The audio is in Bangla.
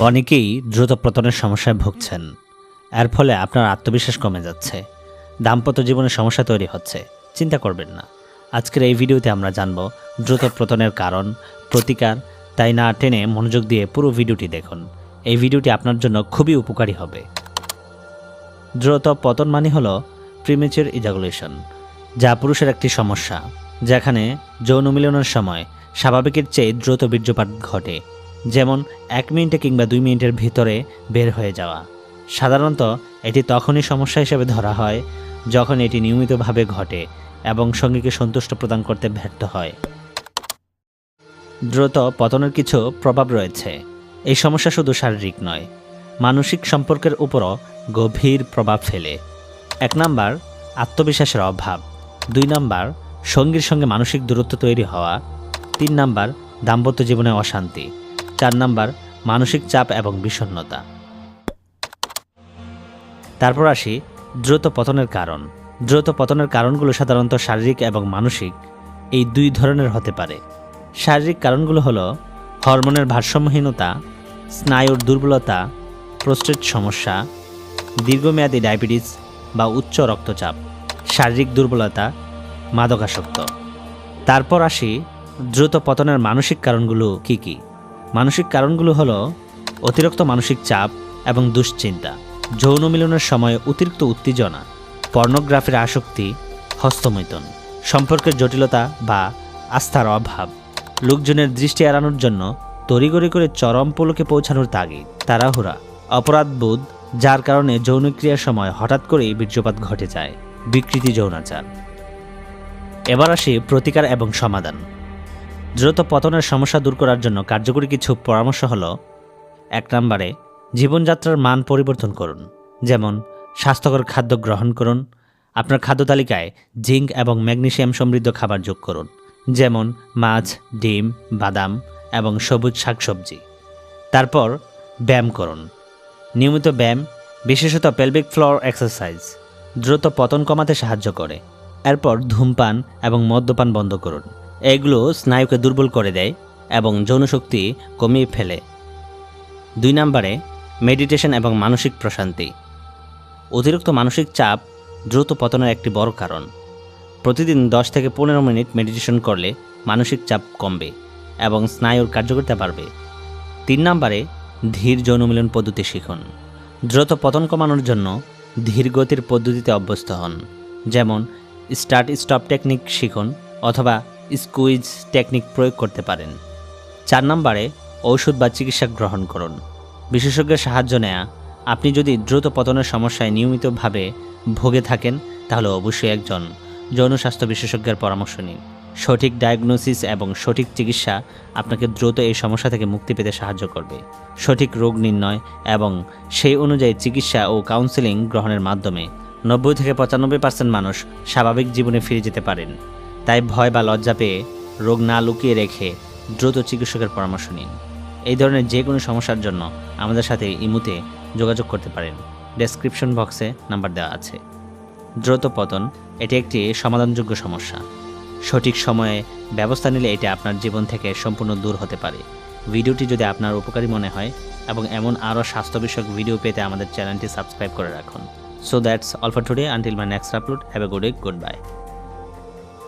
অনেকেই দ্রুত পতনের সমস্যায় ভুগছেন। এর ফলে আপনার আত্মবিশ্বাস কমে যাচ্ছে। দাম্পত্য জীবনে সমস্যা তৈরি হচ্ছে। চিন্তা করবেন না। আজকের এই ভিডিওতে আমরা জানব দ্রুত পতনের কারণ, প্রতিকার, তাই না টেনে মনোযোগ দিয়ে পুরো ভিডিওটি দেখুন। এই ভিডিওটি আপনার জন্য খুবই উপকারী হবে। দ্রুত পতন মানে হল প্রিমেচার ইজাগুলেশন যা পুরুষের একটি সমস্যা, যেখানে যৌন মিলনের সময় স্বাভাবিকের চেয়ে দ্রুত বীর্যপাত ঘটে। যেমন এক মিনিটে কিংবা দুই মিনিটের ভিতরে বের হয়ে যাওয়া। সাধারণত এটি তখনই সমস্যা হিসেবে ধরা হয় যখন এটি নিয়মিতভাবে ঘটে এবং সঙ্গীকে সন্তুষ্ট প্রদান করতে ব্যর্থ হয়। দ্রুত পতনের কিছু প্রভাব রয়েছে। এই সমস্যা শুধু শারীরিক নয়, মানসিক সম্পর্কের উপরও গভীর প্রভাব ফেলে। এক নাম্বার, আত্মবিশ্বাসের অভাব। দুই নাম্বার, সঙ্গীর সঙ্গে মানসিক দূরত্ব তৈরি হওয়া। তিন নাম্বার, দাম্পত্য জীবনে অশান্তি। চার নাম্বার, মানসিক চাপ এবং বিষণ্ণতা। তারপর আসি দ্রুত পতনের কারণ। দ্রুত পতনের কারণগুলো সাধারণত শারীরিক এবং মানসিক, এই দুই ধরনের হতে পারে। শারীরিক কারণগুলো হলো হরমোনের ভারসাম্যহীনতা, স্নায়ুর দুর্বলতা, প্রস্টেট সমস্যা, দীর্ঘমেয়াদী ডায়াবেটিস বা উচ্চ রক্তচাপ, শারীরিক দুর্বলতা, মাদকাসক্ত। তারপর আসি দ্রুত পতনের মানসিক কারণগুলো কী কি? মানসিক কারণগুলো হলো অতিরিক্ত মানসিক চাপ এবং দুশ্চিন্তা, যৌন মিলনের সময় অতিরিক্ত উত্তেজনা, পর্নোগ্রাফির আসক্তি হস্তমৈতন সম্পর্কের জটিলতা বা আস্থার অভাব। লোকজনের দৃষ্টি এড়ানোর জন্য তড়িগড়ি করে চরম পোলকে পৌঁছানোর তাগিদ, তাড়াহুড়া অপরাধবোধ যার কারণে যৌনক্রিয়ার সময় হঠাৎ করেই বীর্যপাত ঘটে যায়। বিকৃতি যৌনাচার। এবার আসি প্রতিকার এবং সমাধান। দ্রুত পতনের সমস্যা দূর করার জন্য কার্যকরী কিছু পরামর্শ হলো, এক নম্বরে, জীবনযাত্রার মান পরিবর্তন করুন। যেমন, স্বাস্থ্যকর খাদ্য গ্রহণ করুন। আপনার খাদ্য তালিকায় জিঙ্ক এবং ম্যাগনেশিয়াম সমৃদ্ধ খাবার যোগ করুন। যেমন, মাছ, ডিম, বাদাম এবং সবুজ শাকসবজি। তারপর, ব্যায়াম করুন। নিয়মিত ব্যায়াম, বিশেষত পেলভিক ফ্লোর এক্সারসাইজ দ্রুত পতন কমাতে সাহায্য করে। এরপর ধূমপান এবং মদ্যপান বন্ধ করুন। এগুলো স্নায়ুকে দুর্বল করে দেয় এবং যৌনশক্তি কমিয়ে ফেলে। দুই নম্বরে মেডিটেশন এবং মানসিক প্রশান্তি। অতিরিক্ত মানসিক চাপ দ্রুত পতনের একটি বড় কারণ। প্রতিদিন দশ থেকে পনেরো মিনিট মেডিটেশন করলে মানসিক চাপ কমবে এবং স্নায়ুর কার্যকারিতা বাড়বে। তিন নম্বরে, ধীর যৌনমিলন পদ্ধতি শিখুন। দ্রুত পতন কমানোর জন্য ধীর গতির পদ্ধতিতে অভ্যস্ত হন। যেমন স্টার্ট স্টপ টেকনিক শিখুন অথবা স্কুইজ টেকনিক প্রয়োগ করতে পারেন। চার নম্বরে ঔষধ বা চিকিৎসা গ্রহণ করুন। বিশেষজ্ঞের সাহায্য নেয়া। আপনি যদি দ্রুত পতনের সমস্যায় নিয়মিতভাবে ভোগে থাকেন, তাহলে অবশ্যই একজন যৌন স্বাস্থ্য বিশেষজ্ঞের পরামর্শ নিন। সঠিক ডায়াগনোসিস এবং সঠিক চিকিৎসা আপনাকে দ্রুত এই সমস্যা থেকে মুক্তি পেতে সাহায্য করবে। সঠিক রোগ নির্ণয় এবং সেই অনুযায়ী চিকিৎসা ও কাউন্সেলিং গ্রহণের মাধ্যমে নব্বই থেকে পঁচানব্বই পার্সেন্ট মানুষ স্বাভাবিক জীবনে ফিরে যেতে পারেন। তাই ভয় বা লজ্জা পেয়ে রোগ না লুকিয়ে রেখে দ্রুত চিকিৎসকের পরামর্শ নিন। এই ধরনের যে কোনো সমস্যার জন্য আমাদের সাথে ইমুতে যোগাযোগ করতে পারেন। ডেসক্রিপশন বক্সে নাম্বার দেওয়া আছে। দ্রুত পতন, এটি একটি সমাধানযোগ্য সমস্যা। সঠিক সময়ে ব্যবস্থা নিলে এটি আপনার জীবন থেকে সম্পূর্ণ দূর হতে পারে। ভিডিওটি যদি আপনার উপকারী মনে হয় এবং এমন আরও স্বাস্থ্য বিষয়ক ভিডিও পেতে আমাদের চ্যানেলটি সাবস্ক্রাইব করে রাখুন। So that's all for today until my next upload have a good good bye